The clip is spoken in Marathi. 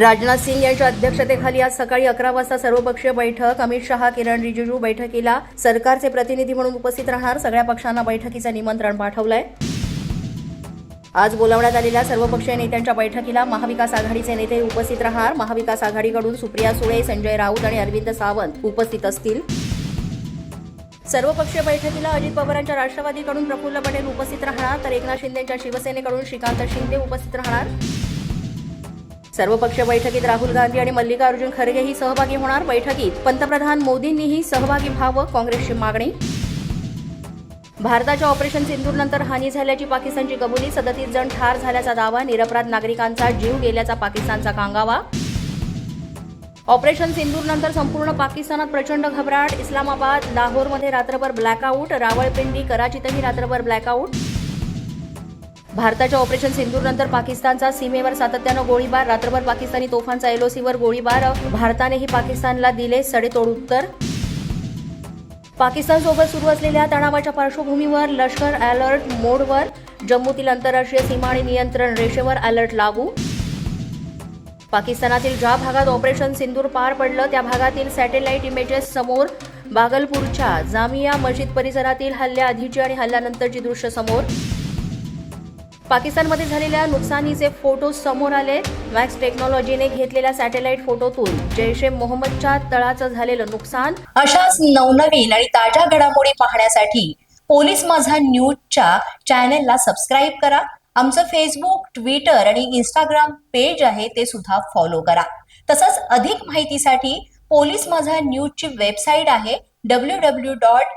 राजनाथ सिंग यांच्या अध्यक्षतेखाली आज सकाळी अकरा वाजता सर्वपक्षीय बैठक. अमित शहा किरण रिजिजू बैठकीला सरकारचे प्रतिनिधी म्हणून उपस्थित राहणार. सगळ्या पक्षांना बैठकीचं निमंत्रण पाठवलंय. आज बोलावण्यात आलेल्या सर्वपक्षीय नेत्यांच्या बैठकीला महाविकास आघाडीचे नेते उपस्थित राहणार. महाविकास आघाडीकडून सुप्रिया सुळे संजय राऊत आणि अरविंद सावंत उपस्थित असतील. सर्वपक्षीय बैठकीला अजित पवारांच्या राष्ट्रवादीकडून प्रफुल्ल पटेल उपस्थित राहणार. तर एकनाथ शिंदेच्या शिवसेनेकडून श्रीकांत शिंदे उपस्थित राहणार. सर्वपक्षीय बैठकीत राहुल गांधी आणि मल्लिकार्जुन खरगेही सहभागी होणार बैठकीत. पंतप्रधान मोदींनीही सहभागी व्हावं काँग्रेसची मागणी. भारताच्या ऑपरेशन सिंधूरनंतर हानी झाल्याची पाकिस्तानची कबुली सदतीस जण ठार झाल्याचा दावा निरपराध नागरिकांचा जीव गेल्याचा पाकिस्तानचा कांगावा. ऑपरेशन सिंदूरनंतर संपूर्ण पाकिस्तानात प्रचंड घबराट इस्लामाबाद लाहोरमध्ये रात्रभर ब्लॅकआउट रावळपिंडी कराचीतही रात्रभर ब्लॅकआउट. भारताच्या ऑपरेशन सिंदूरनंतर पाकिस्तानचा सीमेवर सातत्यानं गोळीबार रात्रभर पाकिस्तानी तोफांचा एलओसीवर गोळीबार भारतानेही पाकिस्तानला दिले सडेतोड उत्तर. पाकिस्तानसोबत सुरू असलेल्या तणावाच्या पार्श्वभूमीवर लष्कर अलर्ट मोडवर जम्मूतील आंतरराष्ट्रीय सीमा आणि नियंत्रण रेषेवर अलर्ट लागू. पाकिस्तानातील ज्या भागात ऑपरेशन सिंदूर पार पडलं त्या भागातील सॅटेलाइट इमेजेस समोर बागलपूरच्या जामिया मस्जिद परिसरातील हल्ल्याआधीची आणि हल्ल्यानंतरची दृश्य समोर. पाकिस्तानमध्ये झालेल्या नुकसानीचे फोटो समोर आले. मॅक्स टेक्नॉलॉजीने घेतलेल्या सॅटेलाइट फोटोतून जैश ए मोहम्मदच्या तळाचं झालेलं नुकसान. अशाच नवनवीन आणि ताज्या घडामोडी पाहण्यासाठी पोलीस माझा न्यूजच्या चॅनेलला सबस्क्राईब करा. आमचं फेसबुक ट्विटर आणि इंस्टाग्राम पेज आहे ते सुद्धा फॉलो करा. तसंच अधिक माहितीसाठी पोलीस माझा न्यूजची वेबसाईट आहे डब्ल्यू डब्ल्यू डॉट